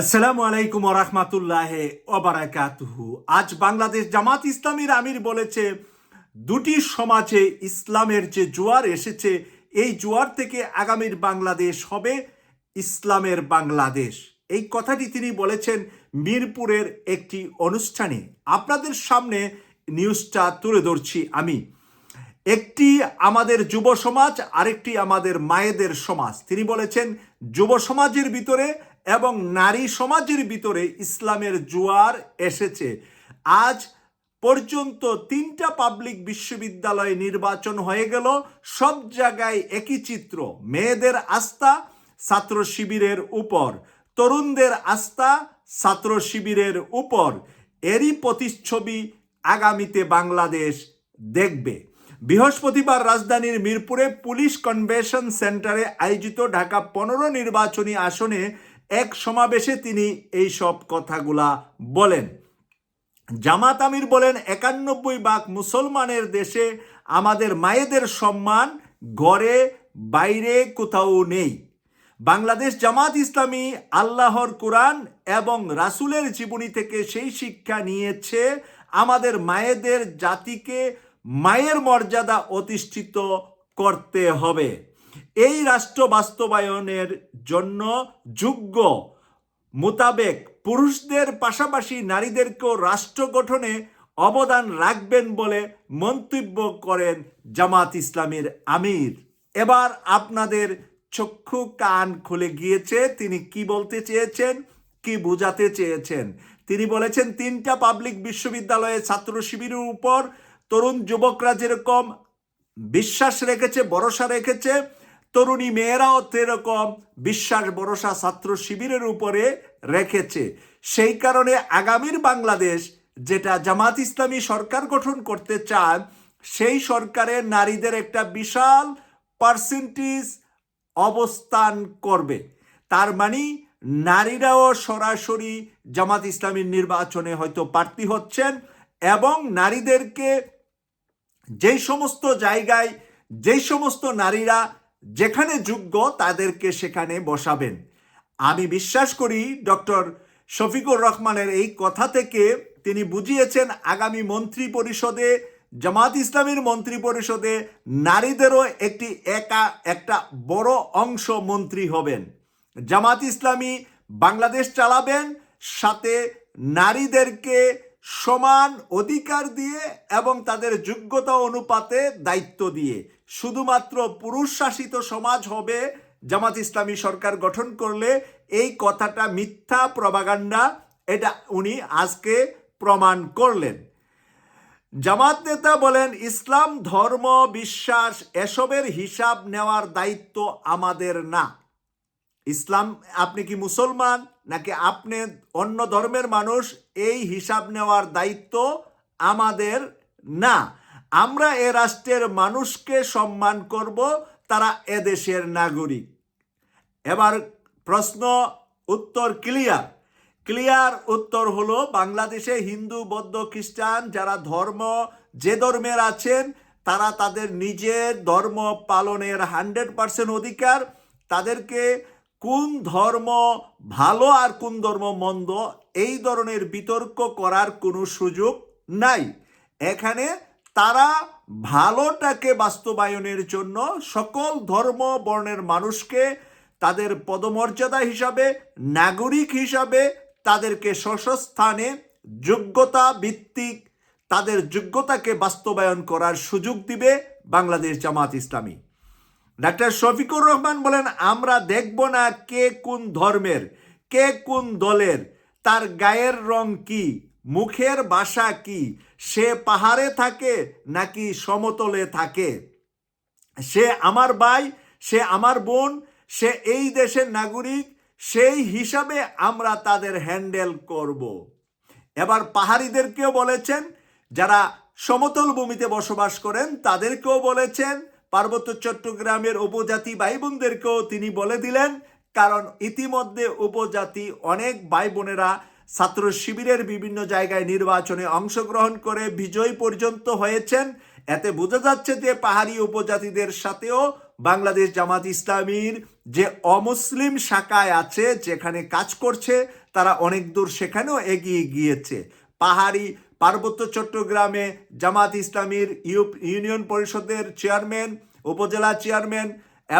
আসসালামু আলাইকুম রহমাতুল্লাহ ওবারাকাতুহু আজ বাংলাদেশ জামাত ইসলামীর আমির বলেছে, দুটি সমাজে ইসলামের যে জোয়ার এসেছে, এই জোয়ার থেকে আগামীর বাংলাদেশ হবে ইসলামের বাংলাদেশ। এই কথাটি তিনি বলেছেন মিরপুরের একটি অনুষ্ঠানে। আপনাদের সামনে নিউজটা তুলে ধরছি আমি। একটি আমাদের যুব সমাজ, আরেকটি আমাদের মায়েদের সমাজ। তিনি বলেছেন, যুব সমাজের ভিতরে এবং নারী সমাজের ভিতরে ইসলামের জোয়ার এসেছে। আজ পর্যন্ত তিনটা পাবলিক বিশ্ববিদ্যালয় নির্বাচন হয়ে গেল। সব জায়গায় একই চিত্র, মেয়েদের আস্থা, ছাত্র শিবিরের উপর। তরুণদের আস্থা, ছাত্র শিবিরের উপর। এরই প্রতিচ্ছবি আগামীতে বাংলাদেশ দেখবে। বৃহস্পতিবার রাজধানীর মিরপুরে পুলিশ কনভেনশন সেন্টারে আয়োজিত ঢাকা পনেরো নির্বাচনী আসনে এক সমাবেশে তিনি এই সব কথাগুলা বলেন। জামাত আমির বলেন একানব্বই ভাগ মুসলমানের দেশে আমাদের মায়েদের সম্মান ঘরে, বাইরে কোথাও নেই। বাংলাদেশ জামাত ইসলামী আল্লাহর কোরআন এবং রাসুলের জীবনী থেকে সেই শিক্ষা নিয়েছে, আমাদের মায়েদের জাতিকে মায়ের মর্যাদা অতিষ্ঠিত করতে হবে। এই রাষ্ট্র বাস্তবায়নের জন্য যোগ্য মোতাবেক পুরুষদের পাশাপাশি নারীদেরকেও রাষ্ট্র গঠনে অবদান রাখবেন বলে মন্তব্য করেন জামাত ইসলামের আমির। এবার আপনাদের চক্ষু কান খুলে গিয়েছে, তিনি কি বলতে চেয়েছেন, কি বোঝাতে চেয়েছেন? তিনি বলেছেন, তিনটা পাবলিক বিশ্ববিদ্যালয়ে ছাত্র শিবিরের উপর তরুণ যুবকরা যেরকম বিশ্বাস রেখেছে, ভরসা রেখেছে তরুণী মেয়েরাও সেরকম বিশ্বাস ভরসা ছাত্র শিবিরের উপরে রেখেছে। সেই কারণে আগামীর বাংলাদেশ যেটা জামাত ইসলামী সরকার গঠন করতে চান সেই সরকারের নারীদের একটা বিশাল পার্সেন্টেজ অবস্থান করবে। তার মানে নারীরাও সরাসরি জামাত ইসলামীর নির্বাচনে হয়তো প্রার্থী হচ্ছেন এবং নারীদেরকে যেই সমস্ত জায়গায় যেই সমস্ত নারীরা যেখানে যোগ্য তাদেরকে সেখানে বসাবেন। আমি বিশ্বাস করি ডক্টর শফিকুর রহমানের এই কথা থেকে তিনি বুঝিয়েছেন আগামী মন্ত্রী পরিষদে, জামাত ইসলামীর মন্ত্রী পরিষদে নারীদেরও একটি একা, একটা বড় অংশ মন্ত্রী হবেন। জামাত ইসলামী বাংলাদেশ চালাবেন, সাথে নারীদেরকে সমান অধিকার দিয়ে এবং তাদের যোগ্যতা অনুপাতে দায়িত্ব দিয়ে। শুধুমাত্র পুরুষ শাসিত সমাজ হবে, জামাত ইসলামী সরকার গঠন করলে এই কথাটা মিথ্যা প্রবাগান্ডা, এটা উনি আজকে প্রমাণ করলেন। জামাত নেতা বলেন, ইসলাম, ধর্ম, বিশ্বাস, এসবের হিসাব নেওয়ার দায়িত্ব আমাদের না। ইসলাম, আপনি কি মুসলমান? নাকি আপনি অন্য ধর্মের মানুষ, এই হিসাব নেওয়ার দায়িত্ব আমাদের না। আমরা এ রাষ্ট্রের মানুষকে সম্মান করব, তারা এদেশের নাগরিক। এবার প্রশ্ন, উত্তর ক্লিয়ার। ক্লিয়ার উত্তর হলো, বাংলাদেশে হিন্দু, বৌদ্ধ, খ্রিস্টান যারা ধর্ম, যে ধর্মের আছেন, তারা তাদের নিজের ধর্ম পালনের হান্ড্রেড পার্সেন্ট অধিকার। তাদেরকে কোন ধর্ম ভালো আর কোন ধর্ম মন্দ, এই ধরনের বিতর্ক করার কোনো সুযোগ নাই। এখানে তারা ভালোটাকে বাস্তবায়নের জন্য সকল ধর্ম বর্ণের মানুষকে তাদের পদমর্যাদা হিসাবে, নাগরিক হিসাবে, তাদেরকে স্থানে যোগ্যতা ভিত্তিক তাদের যোগ্যতাকে বাস্তবায়ন করার সুযোগ দিবে বাংলাদেশ জামাত ইসলামী। ডাক্তার শফিকুর রহমান বলেন, আমরা দেখব না কে কোন ধর্মের, কে কোন দলের, তার গায়ের রং কি, মুখের বাসা কি, সে পাহাড়ে থাকে নাকি সমতলে থাকে? সে আমার ভাই, সে আমার বোন, সে এই দেশের নাগরিক, সেই হিসাবে আমরা তাদের হ্যান্ডেল করব। এবার পাহাড়িদেরকেও বলেছেন, যারা সমতল ভূমিতে বসবাস করেন, তাদেরকেও বলেছেন পার্বত্য চট্টগ্রামের উপজাতি ভাই বোনদেরকেও তিনি বলে দিলেন, কারণ ইতিমধ্যে উপজাতি অনেক ভাই বোনেরা ছাত্র শিবিরের বিভিন্ন জায়গায় নির্বাচনে অংশগ্রহণ করে বিজয় পর্যন্ত হয়েছেন। এতে বোঝা যাচ্ছে যে পাহাড়ি উপজাতিদের সাথেও বাংলাদেশ জামাত ইসলামীর যে অমুসলিম শাখায় আছে, যেখানে কাজ করছে, তারা অনেক দূর সেখানেও এগিয়ে গিয়েছে। পাহাড়ি পার্বত্য চট্টগ্রামে জামাত ইসলামীর ইউ- ইউনিয়ন পরিষদের চেয়ারম্যান উপজেলা চেয়ারম্যান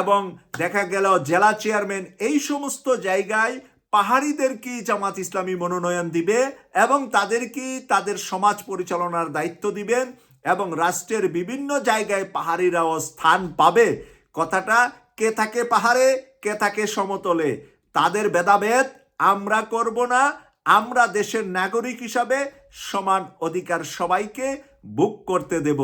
এবং দেখা গেল জেলা চেয়ারম্যান, এই সমস্ত জায়গায় পাহাড়িদেরকেই জামাত ইসলামী মনোনয়ন দিবে এবং তাদেরকেই তাদের সমাজ পরিচালনার দায়িত্ব দিবেন এবং রাষ্ট্রের বিভিন্ন জায়গায় পাহাড়িরাও স্থান পাবে? কথাটা, কে থাকে পাহাড়ে, কে থাকে সমতলে? তাদের ভেদাভেদ আমরা করব না। আমরা দেশের নাগরিক হিসাবে সমান অধিকার সবাইকে বুক করতে দেব।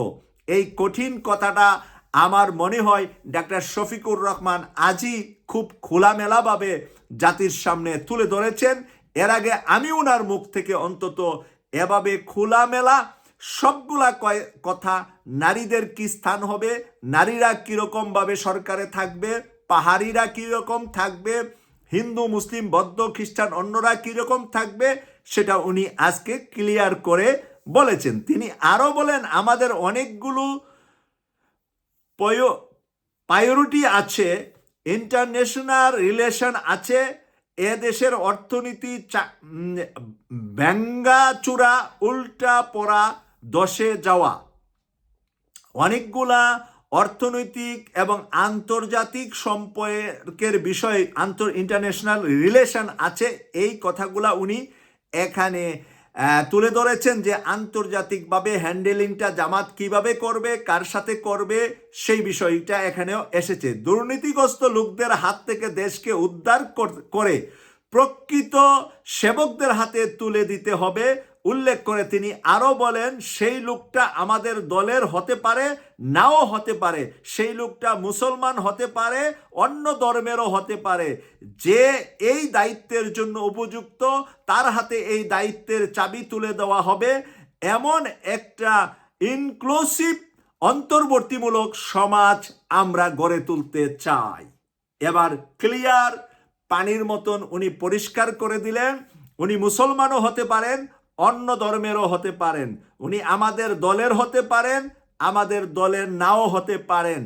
এই কঠিন কথাটা আমার মনে হয় ডাক্তার শফিকুর রহমান আজই খুব খোলামেলাভাবে জাতির সামনে তুলে ধরেছেন। এর আগে আমি ওনার মুখ থেকে অন্তত এভাবে খোলামেলা সবগুলা কথা, নারীদের কি স্থান হবে, নারীরা কীরকম ভাবে সরকারে থাকবে, পাহাড়িরা কীরকম থাকবে, হিন্দু, মুসলিম, বৌদ্ধ, খ্রিস্টান, অন্যরা কীরকম থাকবে, সেটা উনি আজকে ক্লিয়ার করে বলেছেন। তিনি আরও বলেন, আমাদের অনেকগুলো প্রায়োরিটি আছে ইন্টারন্যাশনাল রিলেশন আছে, এ দেশের অর্থনীতি ব্যাঙ্গাচূড়া উল্টা পড়া দশে যাওয়া। অনেকগুলা অর্থনৈতিক এবং আন্তর্জাতিক সম্পর্কের বিষয়ে আন্তর ইন্টারন্যাশনাল রিলেশন আছে, এই কথাগুলা উনি এখানে তুলে ধরেছেন যে আন্তর্জাতিকভাবে হ্যান্ডেলিংটা জামাত কীভাবে করবে, কার সাথে করবে, সেই বিষয়টা এখানেও এসেছে। দুর্নীতিগ্রস্ত লোকদের হাত থেকে দেশকে উদ্ধার কর- প্রকৃত সেবকদের হাতে তুলে দিতে হবে। উল্লেখ করে তিনি আরও বলেন, সেই লোকটা আমাদের দলের হতে পারে, নাও হতে পারে। সেই লোকটা মুসলমান হতে পারে, অন্য ধর্মেরও হতে পারে। যে এই দায়িত্বের জন্য উপযুক্ত, তার হাতে এই দায়িত্বের চাবি তুলে দেওয়া হবে। এমন একটা ইনক্লুসিভ অন্তর্বর্তীমূলক সমাজ আমরা গড়ে তুলতে চাই। এবার ক্লিয়ার পানির মতন উনি পরিষ্কার করে দিলেন। উনি মুসলমানও হতে পারেন অন্য ধর্মেরও হতে পারেন। উনি আমাদের দলের হতে পারেন, আমাদের দলের নাও হতে পারেন।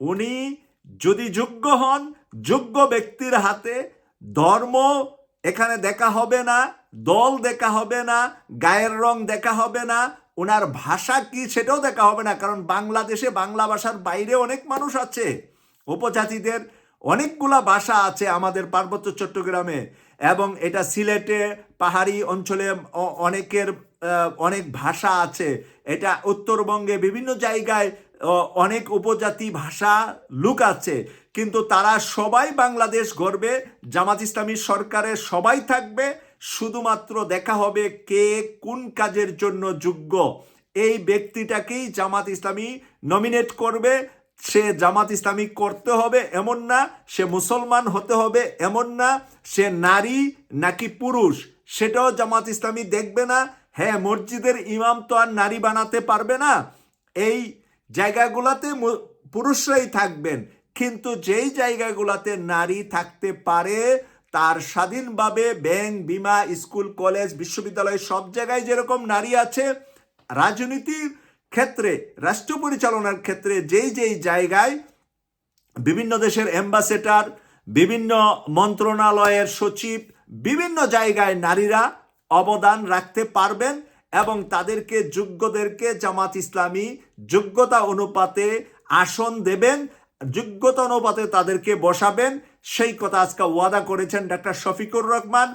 উনি যদি যোগ্য হন, যোগ্য ব্যক্তির হাতে ধর্ম এখানে দেখা হবে না, দল দেখা হবে না, গায়ের রং দেখা হবে না ওনার ভাষা কি সেটাও দেখা হবে না, কারণ বাংলাদেশে বাংলা ভাষার বাইরে অনেক মানুষ আছে। উপজাতিদের অনেকগুলা ভাষা আছে আমাদের পার্বত্য চট্টগ্রামে। এবং এটা সিলেটে পাহাড়ি অঞ্চলে অনেকের অনেক ভাষা আছে। এটা উত্তরবঙ্গে বিভিন্ন জায়গায় অনেক উপজাতি ভাষা লুক আছে। কিন্তু তারা সবাই বাংলাদেশ গড়বে জামাত ইসলামী সরকারের সবাই থাকবে। শুধুমাত্র দেখা হবে কে কোন কাজের জন্য যোগ্য। এই ব্যক্তিটাকেই জামাত ইসলামী নমিনেট করবে। সে জামাত ইসলামী করতে হবে এমন না, সে মুসলমান হতে হবে এমন না, সে নারী নাকি পুরুষ, সেটাও জামাত ইসলামী দেখবে না। হ্যাঁ মসজিদের ইমাম তো আর নারী বানাতে পারবে না। এই জায়গাগুলোতে পুরুষরাই থাকবেন। কিন্তু যেই জায়গাগুলোতে নারী থাকতে পারে, তার স্বাধীনভাবে ব্যাংক, বিমা, স্কুল, কলেজ, বিশ্ববিদ্যালয় সব জায়গায় যেরকম নারী আছে, রাজনীতির ক্ষেত্রে, রাষ্ট্র পরিচালনার ক্ষেত্রে যেই যেই জায়গায় বিভিন্ন দেশের অ্যাম্বাসেডার বিভিন্ন মন্ত্রণালয়ের সচিব, বিভিন্ন জায়গায় নারীরা অবদান রাখতে পারবেন এবং তাদেরকে, যোগ্যদেরকে জামাত ইসলামী যোগ্যতা অনুপাতে আসন দেবেন, যোগ্যতা অনুপাতে তাদেরকে বসাবেন। সেই কথা আজকে ওয়াদা করেছেন ডাক্তার শফিকুর রহমান।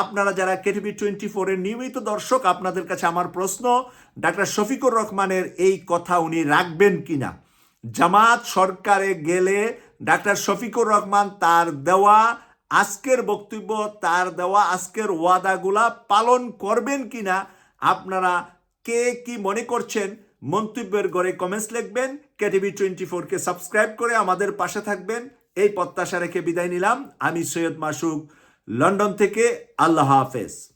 আপনারা যারা কেটিভি টোয়েন্টি ফোরের নিয়মিত দর্শক, আপনাদের কাছে আমার প্রশ্ন, ডাক্তার শফিকুর রহমানের এই কথা উনি রাখবেন কিনা? জামাত সরকারে গেলে ডাক্তার শফিকুর রহমান তার দেওয়া, আজকের বক্তব্য, তার দেওয়া, আজকের ওয়াদাগুলা পালন করবেন কিনা? আপনারা কে কি মনে করছেন? মন্তব্যের গড়ে কমেন্টস লিখবেন। কেটিভি টোয়েন্টি ফোরকে সাবস্ক্রাইব করে আমাদের পাশে থাকবেন। এই প্রত্যাশা রেখে বিদায় নিলাম। আমি সৈয়দ মাসুক লন্ডন থেকে আল্লাহ হাফেজ।